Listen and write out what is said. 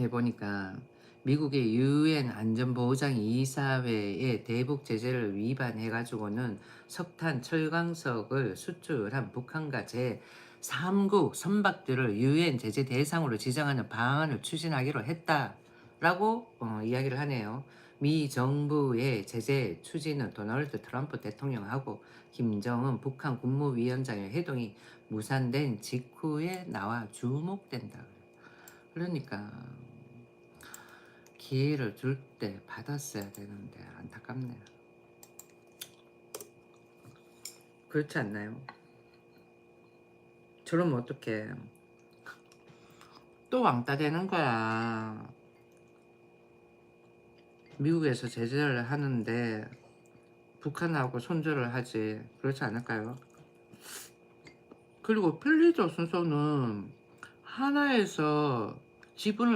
해보니까 미국의 유엔 안전보호장 이사회의 대북 제재를 위반해가지고는 석탄, 철광석을 수출한 북한과 제 3국 선박들을 유엔 제재 대상으로 지정하는 방안을 추진하기로 했다라고 어, 이야기를 하네요. 미 정부의 제재 추진은 도널드 트럼프 대통령하고 김정은 북한 국무위원장의 회동이 무산된 직후에 나와 주목된다. 그러니까 기회를 줄 때 받았어야 되는데 안타깝네요. 그렇지 않나요? 저러면 어떡해. 또 왕따 되는 거야. 미국에서 제재를 하는데 북한하고 손절을 하지. 그렇지 않을까요? 그리고 필리조 순서는 하나에서 지분을